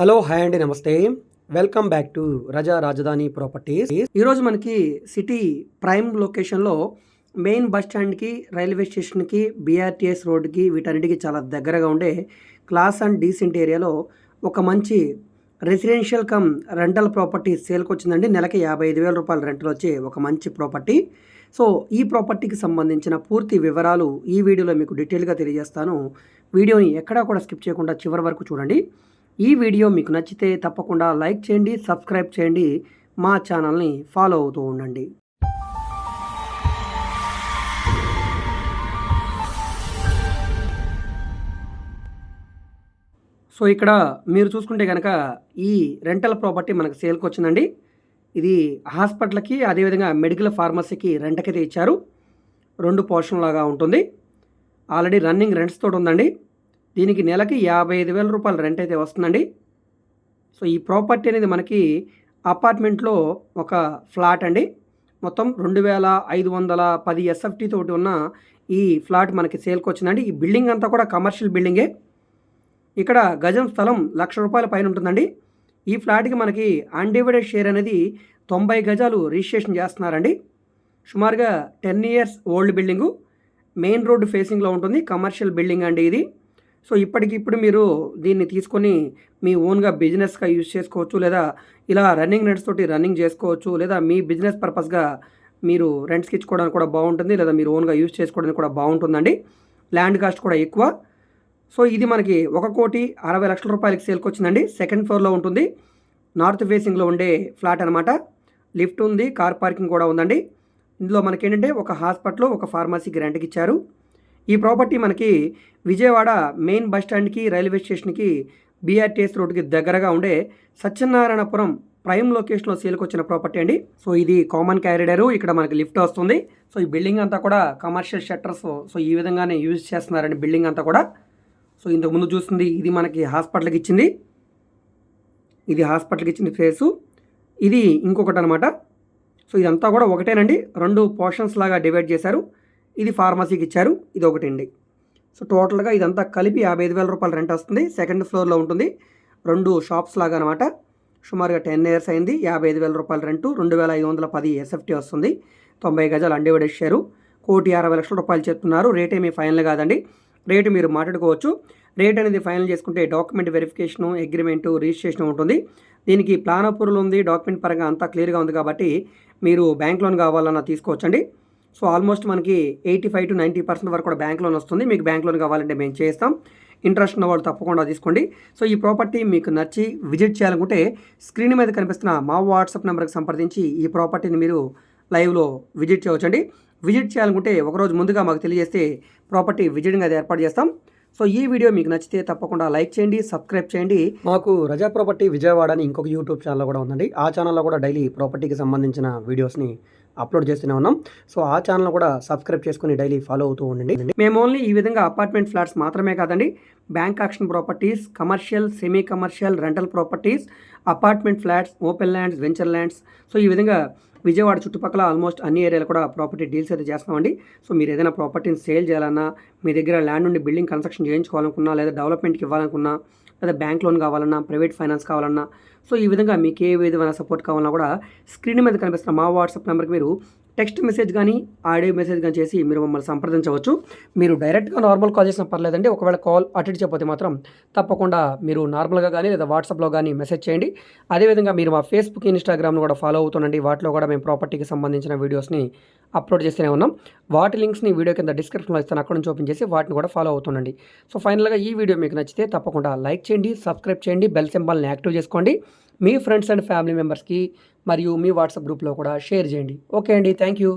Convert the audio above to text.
Hello hi అండి నమస్తే. Welcome back to రజా రాజధాని ప్రాపర్టీస్. ఈరోజు మనకి సిటీ ప్రైమ్ లొకేషన్లో మెయిన్ బస్ స్టాండ్కి రైల్వే స్టేషన్కి బీఆర్టీఎస్ రోడ్కి వీటన్నిటికి చాలా దగ్గరగా ఉండే క్లాస్ అండ్ డీసెంట్ ఏరియాలో ఒక మంచి రెసిడెన్షియల్ కమ్ రెంటల్ ప్రాపర్టీ సేల్కి వచ్చిందండి. నెలకి యాభై ఐదు వేల రూపాయల రెంటల్ వచ్చే ఒక మంచి ప్రాపర్టీ. సో ఈ ప్రాపర్టీకి సంబంధించిన పూర్తి వివరాలు ఈ వీడియోలో మీకు డీటెయిల్గా తెలియజేస్తాను. వీడియోని ఎక్కడా కూడా స్కిప్ చేయకుండా చివరి వరకు చూడండి. ఈ వీడియో మీకు నచ్చితే తప్పకుండా లైక్ చేయండి సబ్స్క్రైబ్ చేయండి మా ఛానల్ని ఫాలో అవుతూ ఉండండి. సో ఇక్కడ మీరు చూసుకుంటే కనుక ఈ రెంటల్ ప్రాపర్టీ మనకు సేల్కి వచ్చిందండి. ఇది హాస్పిటల్కి అదేవిధంగా మెడికల్ ఫార్మసీకి రెంట్కైతే ఇచ్చారు. రెండు పోర్షన్ లాగా ఉంటుంది. ఆల్రెడీ రన్నింగ్ రెంట్స్ తోటి ఉందండి. దీనికి నెలకి యాభై ఐదు వేల రూపాయలు రెంట్ అయితే వస్తుందండి. సో ఈ ప్రాపర్టీ అనేది మనకి అపార్ట్మెంట్లో ఒక ఫ్లాట్ అండి. మొత్తం రెండు వేల ఐదు వందల పది ఎస్ఎఫ్టీ తోటి ఉన్న ఈ ఫ్లాట్ మనకి సేల్కి వచ్చిందండి. ఈ బిల్డింగ్ అంతా కూడా కమర్షియల్ బిల్డింగే. ఇక్కడ గజం స్థలం లక్ష రూపాయల పైన ఉంటుందండి. ఈ ఫ్లాట్కి మనకి అన్డివైడెడ్ షేర్ అనేది తొంభై గజాలు రిజిస్ట్రేషన్ చేస్తున్నారండి. సుమారుగా ten years old building. Main road ఫేసింగ్లో ఉంటుంది. కమర్షియల్ బిల్డింగ్ అండి ఇది. సో ఇప్పటికిప్పుడు మీరు దీన్ని తీసుకొని మీ ఓన్గా బిజినెస్గా యూజ్ చేసుకోవచ్చు లేదా ఇలా రన్నింగ్ రెంట్స్ తోటి రన్నింగ్ చేసుకోవచ్చు లేదా మీ బిజినెస్ పర్పస్గా మీరు రెంట్స్కి ఇచ్చుకోవడానికి కూడా బాగుంటుంది లేదా మీరు ఓన్గా యూజ్ చేసుకోవడానికి కూడా బాగుంటుందండి. ల్యాండ్ కాస్ట్ కూడా ఎక్కువ. సో ఇది మనకి ఒక కోటి అరవై లక్షల రూపాయలకి సేల్కి వచ్చిందండి. సెకండ్ ఫ్లోర్లో ఉంటుంది. నార్త్ ఫేసింగ్లో ఉండే ఫ్లాట్ అనమాట లిఫ్ట్ ఉంది కార్ పార్కింగ్ కూడా ఉందండి. ఇందులో మనకి ఏంటంటే ఒక హాస్పిటల్ ఒక ఫార్మసీకి రెంట్కి ఇచ్చారు. ఈ ప్రాపర్టీ మనకి విజయవాడ మెయిన్ బస్ స్టాండ్కి రైల్వే స్టేషన్కి బీఆర్టీఎస్ రోడ్కి దగ్గరగా ఉండే సత్యనారాయణపురం ప్రైమ్ లొకేషన్లో సేల్కి వచ్చిన ప్రాపర్టీ అండి. సో ఇది కామన్ క్యారిడరు ఇక్కడ మనకి లిఫ్ట్ వస్తుంది. సో ఈ బిల్డింగ్ అంతా కూడా కమర్షియల్ షట్టర్స్. సో ఈ విధంగానే యూజ్ చేస్తున్నారండి బిల్డింగ్ అంతా కూడా. సో ఇంతకు ముందు చూస్తుంది ఇది మనకి హాస్పిటల్కి ఇచ్చింది. ఇది హాస్పిటల్కి ఇచ్చిన ఫేసు. ఇది ఇంకొకటి అనమాట సో ఇదంతా కూడా ఒకటేనండి. రెండు పోర్షన్స్ లాగా డివైడ్ చేశారు. ఇది ఫార్మసీకి ఇచ్చారు ఇది ఒకటండి. సో టోటల్గా ఇదంతా కలిపి యాభై ఐదు వేల రూపాయలు రెంట్ వస్తుంది. సెకండ్ ఫ్లోర్లో ఉంటుంది. రెండు షాప్స్ లాగా అనమాట సుమారుగా టెన్ ఇయర్స్ అయింది. యాభై ఐదు వేల రూపాయల రెంటు రెండు వేల ఐదు వందల పది ఎస్ఎఫ్టీ వస్తుంది. తొంభై గజాలు అన్డివైడెడ్ షేరు కోటి అరవై లక్షల రూపాయలు చెప్తున్నారు రేట్ ఏమీ ఫైనల్ కాదండి. రేటు మీరు మాట్లాడుకోవచ్చు. రేట్ అనేది ఫైనల్ చేసుకుంటే డాక్యుమెంట్ వెరిఫికేషను అగ్రిమెంటు రిజిస్ట్రేషన్ ఉంటుంది. దీనికి ప్లాన్ అప్రూవల్ ఉంది. డాక్యుమెంట్ పరంగా అంతా క్లియర్గా ఉంది కాబట్టి మీరు బ్యాంక్ లోన్ కావాలన్నా తీసుకోవచ్చండి. సో ఆల్మోస్ట్ మనకి eighty five to ninety percent వరకు కూడా బ్యాంక్ లోన్ వస్తుంది. మీకు బ్యాంక్ లోన్ కావాలంటే మేము చేస్తాం. ఇంట్రెస్ట్ ఉన్న వాళ్ళు తప్పకుండా తీసుకోండి. సో ఈ ప్రాపర్టీ మీకు నచ్చి విజిట్ చేయాలనుకుంటే స్క్రీన్ మీద కనిపిస్తున్న మా వాట్సాప్ నెంబర్కి సంప్రదించి ఈ ప్రాపర్టీని మీరు లైవ్లో విజిట్ చేయవచ్చండి. విజిట్ చేయాలనుకుంటే ఒకరోజు ముందుగా మాకు తెలియజేస్తే ప్రాపర్టీ విజిటింగ్ అది ఏర్పాటు చేస్తాం. సో ఈ వీడియో మీకు నచ్చితే తప్పకుండా లైక్ చేయండి సబ్స్క్రైబ్ చేయండి. మాకు రజా ప్రాపర్టీ విజయవాడ అని ఇంకొక యూట్యూబ్ ఛానల్ కూడా ఉందండి. ఆ ఛానల్లో కూడా డైలీ ప్రాపర్టీకి సంబంధించిన వీడియోస్ని అప్లోడ్ చేస్తూనే ఉన్నాం. సో ఆ ఛానల్ కూడా సబ్స్క్రైబ్ చేసుకుని డైలీ ఫాలో అవుతూ ఉండండి. మేము ఓన్లీ ఈ విధంగా అపార్ట్మెంట్ ఫ్లాట్స్ మాత్రమే కాదండి bank auction properties commercial semi commercial rental properties apartment flats open lands venture lands. So ఈ విధంగా విజయవాడ చుట్టుపక్కల ఆల్మోస్ట్ అన్ని ఏరియాలు కూడా ప్రాపర్టీ డీల్స్ అయితే చేస్తామండి సో మీరు ఏదైనా ప్రాపర్టీని సేల్ చేయాలన్నా మీ దగ్గర ల్యాండ్ నుండి బిల్డింగ్ కన్స్ట్రక్షన్ చేయించుకోవాలనుకున్నా లేదా డెవలప్మెంట్కి ఇవ్వాలనుకున్నా లేదా బ్యాంక్ లోన్ కావాలన్నా ప్రైవేట్ ఫైనాన్స్ కావాలన్నా సో ఈ విధంగా మీకు ఏ విధమైన సపోర్ట్ కావాలన్నా కూడా స్క్రీన్ మీద కనిపిస్తున్న మా వాట్సాప్ నెంబర్కి మీరు టెక్స్ట్ మెసేజ్ కానీ ఆడియో మెసేజ్ కానీ చేసి మీరు మమ్మల్ని సంప్రదించవచ్చు. మీరు డైరెక్ట్గా నార్మల్ కాల్ చేసిన పర్లేదండి. ఒకవేళ కాల్ అటు ఇటు మాత్రం తప్పకుండా మీరు నార్మల్గా కానీ లేదా వాట్సాప్లో కానీ మెసేజ్ చేయండి. అదేవిధంగా మీరు మా ఫేస్బుక్ ఇన్స్టాగ్రామ్ను కూడా ఫాలో అవుతుండండి. వాటిలో కూడా మేము ప్రాపర్టీకి సంబంధించిన వీడియోస్ని అప్లోడ్ చేస్తూనే ఉన్నాం. వాటి లింక్స్ని వీడియో కింద డిస్క్రిప్షన్లో ఇస్తాను. అక్కడ నుంచి ఓపెన్ చేసి వాటిని కూడా ఫాలో అవుతుండండి. సో ఫైనల్గా ఈ వీడియో మీకు నచ్చితే తప్పకుండా లైక్ చేయండి సబ్స్క్రైబ్ చేయండి బెల్ సింబల్ని యాక్టివ్ చేసుకోండి. మీ ఫ్రెండ్స్ అండ్ ఫ్యామిలీ మెంబర్స్కి మరియు మీ వాట్సాప్ గ్రూప్లో కూడా షేర్ చేయండి. ఓకే అండి. Thank you